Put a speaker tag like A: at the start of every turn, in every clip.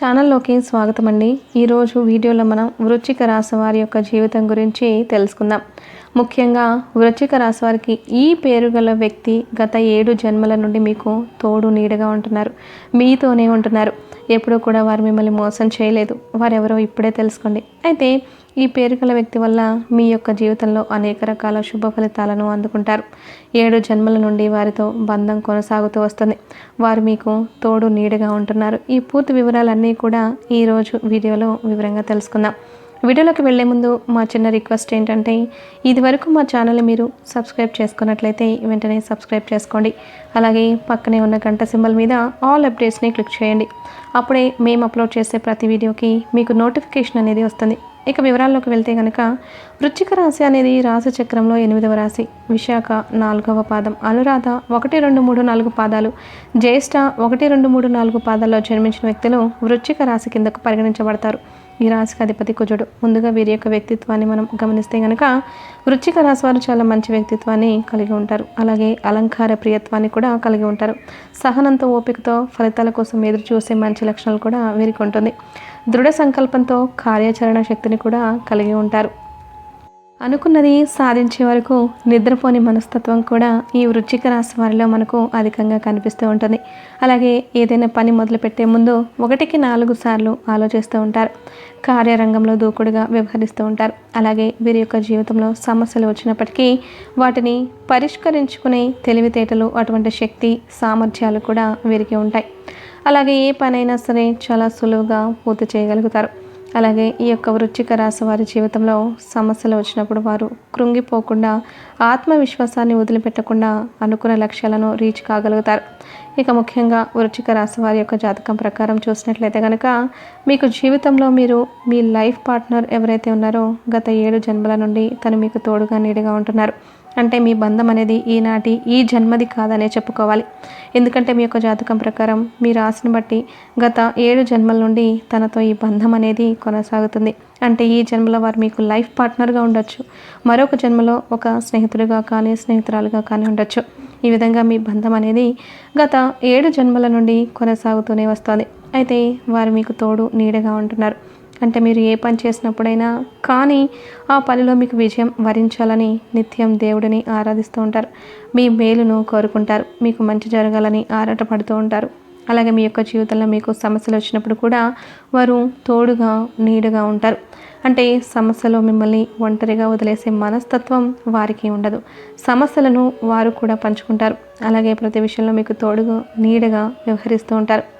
A: ఛానల్లోకి స్వాగతం అండి ఈరోజు వీడియోలో మనం వృచ్చిక రాశి వారి యొక్క జీవితం గురించి తెలుసుకుందాం. ముఖ్యంగా వృచ్చిక రాశి వారికి ఈ పేరు గల వ్యక్తి గత ఏడు జన్మల నుండి మీకు తోడు నీడగా ఉంటున్నారు. మీతోనే ఉంటున్నారు. ఎప్పుడూ కూడా వారు మిమ్మల్ని మోసం చేయలేదు. వారెవరో ఇప్పుడే తెలుసుకోండి. అయితే ఈ పేరు గల వ్యక్తి వల్ల మీ యొక్క జీవితంలో అనేక రకాల శుభ ఫలితాలను అందుకుంటారు. ఏడు జన్మల నుండి వారితో బంధం కొనసాగుతూ వస్తుంది. వారు మీకు తోడు నీడగా ఉంటున్నారు. ఈ పూర్తి వివరాలన్నీ కూడా ఈరోజు వీడియోలో వివరంగా తెలుసుకుందాం. వీడియోలోకి వెళ్ళే ముందు మా చిన్న రిక్వెస్ట్ ఏంటంటే ఇది వరకు మా ఛానల్ని మీరు సబ్స్క్రైబ్ చేసుకున్నట్లయితే వెంటనే సబ్స్క్రైబ్ చేసుకోండి. అలాగే పక్కనే ఉన్న గంట సింబల్ మీద ఆల్ అప్డేట్స్ని క్లిక్ చేయండి. అప్పుడే మేము అప్లోడ్ చేసే ప్రతి వీడియోకి మీకు నోటిఫికేషన్ అనేది వస్తుంది. ఇక వివరాల్లోకి వెళ్తే కనుక వృచ్చిక రాశి అనేది రాశి చక్రంలో ఎనిమిదవ రాశి. విశాఖ నాలుగవ పాదం. అనురాధ ఒకటి రెండు మూడు నాలుగు పాదాలు. జ్యేష్ఠ ఒకటి రెండు మూడు నాలుగు పాదాల్లో జన్మించిన వ్యక్తులు వృచ్చిక రాశి కిందకు పరిగణించబడతారు. ఈ రాశికి అధిపతి కుజుడు. ముందుగా వీరి యొక్క వ్యక్తిత్వాన్ని మనం గమనిస్తే కనుక వృచ్చిక రాశి వారు చాలా మంచి వ్యక్తిత్వాన్ని కలిగి ఉంటారు. అలాగే అలంకార ప్రియత్వాన్ని కూడా కలిగి ఉంటారు. సహనంతో ఓపికతో ఫలితాల కోసం ఎదురు చూసే మంచి లక్షణాలు కూడా వీరికి ఉంటుంది. దృఢ సంకల్పంతో కార్యాచరణ శక్తిని కూడా కలిగి ఉంటారు. అనుకున్నది సాధించే వరకు నిద్రపోని మనస్తత్వం కూడా ఈ వృచ్చిక రాశి వారిలో మనకు అధికంగా కనిపిస్తూ ఉంటుంది. అలాగే ఏదైనా పని మొదలుపెట్టే ముందు ఒకటికి నాలుగు సార్లు ఆలోచిస్తూ ఉంటారు. కార్యరంగంలో దూకుడుగా వ్యవహరిస్తూ ఉంటారు. అలాగే వీరి యొక్క జీవితంలో సమస్యలు వచ్చినప్పటికీ వాటిని పరిష్కరించుకునే తెలివితేటలు అటువంటి శక్తి సామర్థ్యాలు కూడా వీరికి ఉంటాయి. అలాగే ఏ పనైనా సరే చాలా సులువుగా పూర్తి చేయగలుగుతారు. అలాగే ఈ యొక్క వృచ్చిక రాశి వారి జీవితంలో సమస్యలు వచ్చినప్పుడు వారు కృంగిపోకుండా ఆత్మవిశ్వాసాన్ని వదిలిపెట్టకుండా అనుకున్న లక్ష్యాలను రీచ్ కాగలుగుతారు. ఇక ముఖ్యంగా వృచ్చిక రాశి వారి యొక్క జాతకం ప్రకారం చూసినట్లయితే కనుక మీకు జీవితంలో మీరు మీ లైఫ్ పార్ట్నర్ ఎవరైతే ఉన్నారో గత ఏడు జన్మల నుండి తను మీకు తోడుగా నీడిగా ఉంటున్నారు. అంటే మీ బంధం అనేది ఈనాటి ఈ జన్మది కాదనే చెప్పుకోవాలి. ఎందుకంటే మీ యొక్క జాతకం ప్రకారం మీ రాశిని బట్టి గత ఏడు జన్మల నుండి తనతో ఈ బంధం అనేది కొనసాగుతుంది. అంటే ఈ జన్మలో వారు మీకు లైఫ్ పార్ట్నర్గా ఉండొచ్చు. మరొక జన్మలో ఒక స్నేహితుడిగా కానీ స్నేహితురాలుగా కానీ ఉండొచ్చు. ఈ విధంగా మీ బంధం అనేది గత ఏడు జన్మల నుండి కొనసాగుతూనే వస్తుంది. అయితే వారు మీకు తోడు నీడగా ఉంటున్నారు. అంటే మీరు ఏ పని చేసినప్పుడైనా కానీ ఆ పనిలో మీకు విజయం వరించాలని నిత్యం దేవుడిని ఆరాధిస్తూ ఉంటారు. మీ మేలును కోరుకుంటారు. మీకు మంచి జరగాలని ఆరాటపడుతూ ఉంటారు. అలాగే మీ యొక్క జీవితంలో మీకు సమస్యలు వచ్చినప్పుడు కూడా వారు తోడుగా నీడుగా ఉంటారు. అంటే సమస్యలో మిమ్మల్ని ఒంటరిగా వదిలేసే మనస్తత్వం వారికి ఉండదు. సమస్యలను వారు కూడా పంచుకుంటారు. అలాగే ప్రతి విషయంలో మీకు తోడుగా నీడగా వ్యవహరిస్తూ ఉంటారు.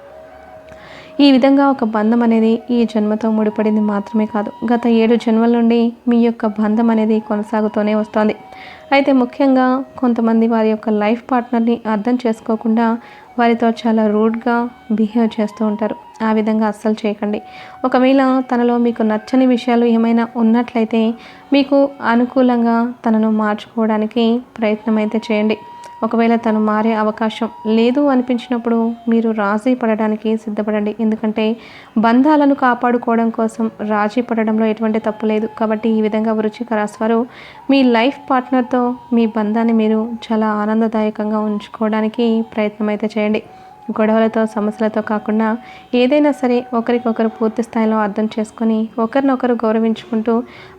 A: ఈ విధంగా ఒక బంధం అనేది ఈ జన్మతో ముడిపడింది మాత్రమే కాదు. గత ఏడు జన్మల నుండి మీ యొక్క బంధం అనేది కొనసాగుతూనే వస్తుంది. అయితే ముఖ్యంగా కొంతమంది వారి యొక్క లైఫ్ పార్ట్నర్ని అర్థం చేసుకోకుండా వారితో చాలా రూడ్గా బిహేవ్ చేస్తూ ఉంటారు. ఆ విధంగా అస్సలు చేయకండి. ఒకవేళ తనలో మీకు నచ్చని విషయాలు ఏమైనా ఉన్నట్లయితే మీకు అనుకూలంగా తనను మార్చుకోవడానికి ప్రయత్నం అయితే చేయండి. ఒకవేళ తను మారే అవకాశం లేదు అనిపించినప్పుడు మీరు రాజీ పడడానికి సిద్ధపడండి. ఎందుకంటే బంధాలను కాపాడుకోవడం కోసం రాజీ పడడంలో ఎటువంటి తప్పు లేదు. కాబట్టి ఈ విధంగా వృచ్చిక రాశివారు మీ లైఫ్ పార్ట్నర్తో మీ బంధాన్ని మీరు చాలా ఆనందదాయకంగా ఉంచుకోవడానికి ప్రయత్నం అయితే చేయండి. గొడవలతో సమస్యలతో కాకుండా ఏదైనా సరే ఒకరికొకరు పూర్తి స్థాయిలో అర్థం చేసుకొని ఒకరినొకరు గౌరవించుకుంటూ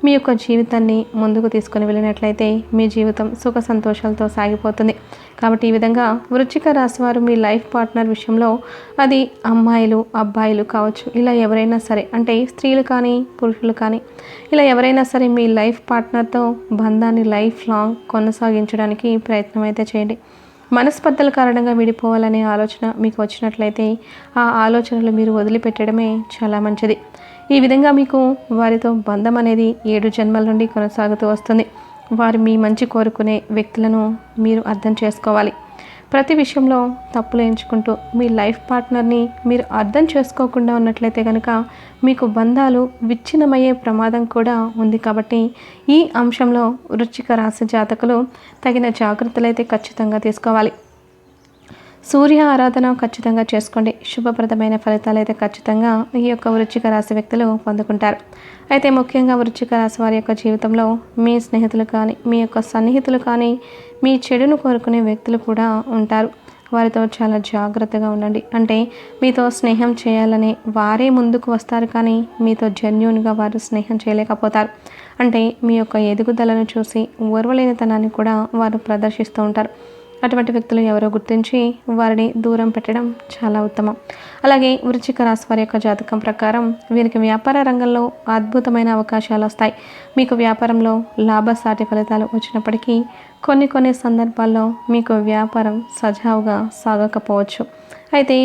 A: మీ యొక్క జీవితాన్ని ముందుకు తీసుకొని వెళ్ళినట్లయితే మీ జీవితం సుఖ సంతోషాలతో సాగిపోతుంది. కాబట్టి ఈ విధంగా వృచ్చిక రాశి వారు మీ లైఫ్ పార్ట్నర్ విషయంలో అది అమ్మాయిలు అబ్బాయిలు కావచ్చు ఇలా ఎవరైనా సరే అంటే స్త్రీలు కానీ పురుషులు కానీ ఇలా ఎవరైనా సరే మీ లైఫ్ పార్ట్నర్తో బంధాన్ని లైఫ్ లాంగ్ కొనసాగించడానికి ప్రయత్నం అయితే చేయండి. మనస్పర్ధల కారణంగా విడిపోవాలనే ఆలోచన మీకు వచ్చినట్లయితే ఆ ఆలోచనలు మీరు వదిలిపెట్టడమే చాలా మంచిది. ఈ విధంగా మీకు వారితో బంధం అనేది ఏడు జన్మల నుండి కొనసాగుతూ వస్తుంది. వారు మీ మంచి కోరుకునే వ్యక్తులను మీరు అర్థం చేసుకోవాలి. ప్రతి విషయంలో తప్పులు ఎంచుకుంటూ మీ లైఫ్ పార్ట్నర్ని మీరు అర్థం చేసుకోకుండా ఉన్నట్లయితే కనుక మీకు బంధాలు విచ్ఛిన్నమయ్యే ప్రమాదం కూడా ఉంది కాబట్టి ఈ అంశంలో వృచ్చిక రాశి జాతకులు తగిన జాగ్రత్తలు అయితే ఖచ్చితంగా తీసుకోవాలి. సూర్య ఆరాధన ఖచ్చితంగా చేసుకోండి. శుభప్రదమైన ఫలితాలు అయితే ఖచ్చితంగా ఈ యొక్క వృచ్చిక రాశి వ్యక్తులు పొందుకుంటారు. అయితే ముఖ్యంగా వృచ్చిక రాశి వారి యొక్క జీవితంలో మీ స్నేహితులు కానీ మీ యొక్క సన్నిహితులు కానీ మీ చెడును కోరుకునే వ్యక్తులు కూడా ఉంటారు. వారితో చాలా జాగ్రత్తగా ఉండండి. అంటే మీతో స్నేహం చేయాలని వారే ముందుకు వస్తారు కానీ మీతో జెన్యున్గా వారు స్నేహం చేయలేకపోతారు. అంటే మీ యొక్క ఎదుగుదలను చూసి ఓర్వలేనితనాన్ని కూడా వారు ప్రదర్శిస్తూ ఉంటారు. అటువంటి వ్యక్తులు ఎవరో గుర్తించి వారిని దూరం పెట్టడం చాలా ఉత్తమం. అలాగే వృచ్చిక రాశి వారి యొక్క జాతకం ప్రకారం వీరికి వ్యాపార రంగంలో అద్భుతమైన అవకాశాలు వస్తాయి. మీకు వ్యాపారంలో లాభసాటి ఫలితాలు వచ్చినప్పటికీ కొన్ని కొన్ని సందర్భాల్లో మీకు వ్యాపారం సజావుగా సాగకపోవచ్చు. అయితే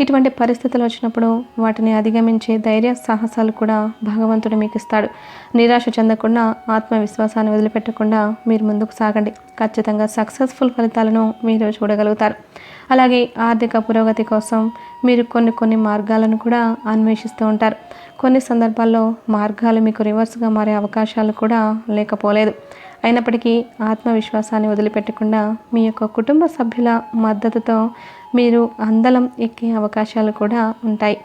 A: ఇటువంటి పరిస్థితులు వచ్చినప్పుడు వాటిని అధిగమించే ధైర్య సాహసాలు కూడా భగవంతుడు మీకు ఇస్తాడు. నిరాశ చెందకుండా ఆత్మవిశ్వాసాన్ని వదిలిపెట్టకుండా మీరు ముందుకు సాగండి. ఖచ్చితంగా సక్సెస్ఫుల్ ఫలితాలను మీరు చూడగలుగుతారు. అలాగే ఆర్థిక పురోగతి కోసం మీరు కొన్ని కొన్ని మార్గాలను కూడా అన్వేషిస్తూ ఉంటారు. కొన్ని సందర్భాల్లో మార్గాలు మీకు రివర్స్గా మారే అవకాశాలు కూడా లేకపోలేదు. అయినప్పటికీ ఆత్మవిశ్వాసాన్ని వదిలిపెట్టకుండా మీ యొక్క కుటుంబ సభ్యుల మద్దతుతో మీరు అందలం ఎక్కే అవకాశాలు కూడా ఉంటాయి.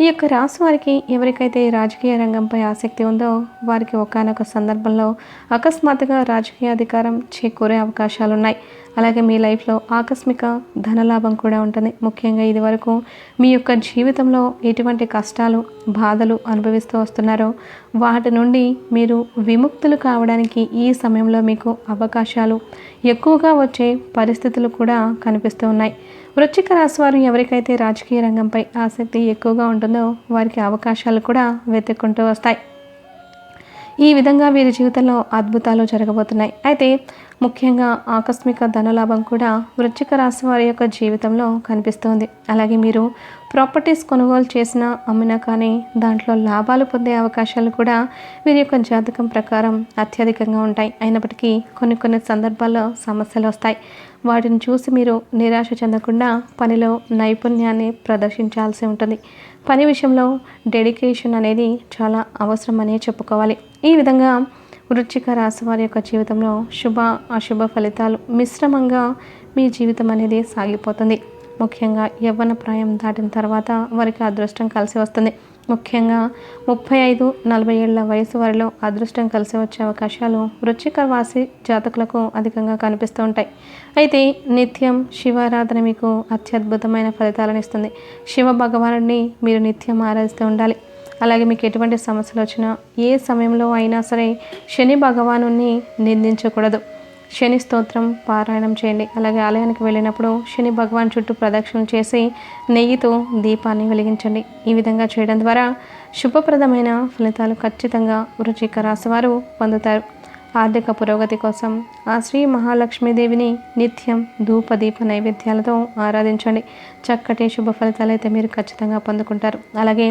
A: ఈ యొక్క రాశి వారికి ఎవరికైతే రాజకీయ రంగంపై ఆసక్తి ఉందో వారికి ఒకనొక సందర్భంలో అకస్మాత్తుగా రాజకీయ అధికారం చేకూరే అవకాశాలు ఉన్నాయి అలాగే మీ లైఫ్లో ఆకస్మిక ధనలాభం కూడా ఉంటుంది. ముఖ్యంగా ఇది వరకు మీ యొక్క జీవితంలో ఎటువంటి కష్టాలు బాధలు అనుభవిస్తూ వస్తున్నారో. వాటి నుండి మీరు విముక్తులు కావడానికి ఈ సమయంలో మీకు అవకాశాలు ఎక్కువగా వచ్చే పరిస్థితులు కూడా కనిపిస్తూ ఉన్నాయి. వృశ్చిక రాశి వారు ఎవరికైతే రాజకీయ రంగంపై ఆసక్తి ఎక్కువగా ఉంటుందో వారికి అవకాశాలు కూడా వెతుక్కుంటూ వస్తాయి. ఈ విధంగా వీరి జీవితంలో అద్భుతాలు జరగబోతున్నాయి. అయితే ముఖ్యంగా ఆకస్మిక ధనలాభం కూడా వృశ్చిక రాశి వారి యొక్క జీవితంలో కనిపిస్తోంది. అలాగే మీరు ప్రాపర్టీస్ కొనుగోలు చేసినా అమ్మినా కానీ దాంట్లో లాభాలు పొందే అవకాశాలు కూడా వీరి యొక్క జాతకం ప్రకారం అత్యధికంగా ఉంటాయి. అయినప్పటికీ కొన్ని కొన్ని సందర్భాల్లో సమస్యలు వస్తాయి. వాటిని చూసి మీరు నిరాశ చెందకుండా పనిలో నైపుణ్యాన్ని ప్రదర్శించాల్సి ఉంటుంది. పని విషయంలో డెడికేషన్ అనేది చాలా అవసరమనే చెప్పుకోవాలి. ఈ విధంగా వృచ్చిక రాశి వారి యొక్క జీవితంలో శుభ అశుభ ఫలితాలు మిశ్రమంగా మీ జీవితం అనేది సాగిపోతుంది. ముఖ్యంగా యవ్వన ప్రాయం దాటిన తర్వాత వారికి అదృష్టం కలిసి వస్తుంది. ముఖ్యంగా ముప్పై ఐదు నలభై ఏళ్ళ వయసు వారిలో అదృష్టం కలిసి వచ్చే అవకాశాలు వృచ్చిక వాసి జాతకులకు అధికంగా కనిపిస్తూ ఉంటాయి. అయితే నిత్యం శివారాధన మీకు అత్యద్భుతమైన ఫలితాలను ఇస్తుంది. శివ భగవానుడిని మీరు నిత్యం ఆరాధిస్తూ ఉండాలి. అలాగే మీకు ఎటువంటి సమస్యలు వచ్చినా ఏ సమయంలో అయినా సరే శని భగవాను నిందించకూడదు. శని స్తోత్రం పారాయణం చేయండి. అలాగే ఆలయానికి వెళ్ళినప్పుడు శని భగవాన్ చుట్టూ ప్రదక్షిణ చేసి నెయ్యితో దీపాన్ని వెలిగించండి. ఈ విధంగా చేయడం ద్వారా శుభప్రదమైన ఫలితాలు ఖచ్చితంగా వృచిక రాశివారు పొందుతారు. ఆర్థిక పురోగతి కోసం ఆ శ్రీ మహాలక్ష్మీదేవిని నిత్యం ధూపదీప నైవేద్యాలతో ఆరాధించండి. చక్కటి శుభ ఫలితాలు అయితే మీరు ఖచ్చితంగా పొందుకుంటారు. అలాగే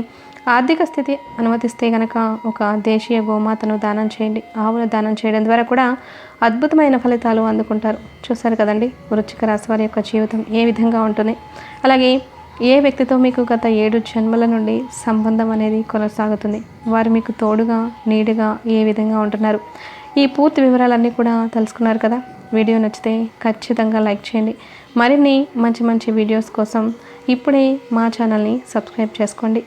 A: ఆర్థిక స్థితి అనుమతిస్తే కనుక ఒక దేశీయ గోమాతను దానం చేయండి. ఆవును దానం చేయడం ద్వారా కూడా అద్భుతమైన ఫలితాలు అందుకుంటారు. చూసారు కదండి? వృచ్చిక రాశి వారి యొక్క జీవితం ఏ విధంగా ఉంటుంది? అలాగే ఏ వ్యక్తితో మీకు గత ఏడు జన్మల నుండి సంబంధం అనేది కొనసాగుతుంది? వారు మీకు తోడుగా నీడుగా ఏ విధంగా ఉంటున్నారు? ఈ పూర్తి వివరాలన్నీ కూడా తెలుసుకున్నారు కదా. వీడియో నచ్చితే ఖచ్చితంగా లైక్ చేయండి. మరిన్ని మంచి మంచి వీడియోస్ కోసం ఇప్పుడే మా ఛానల్ని సబ్స్క్రైబ్ చేసుకోండి.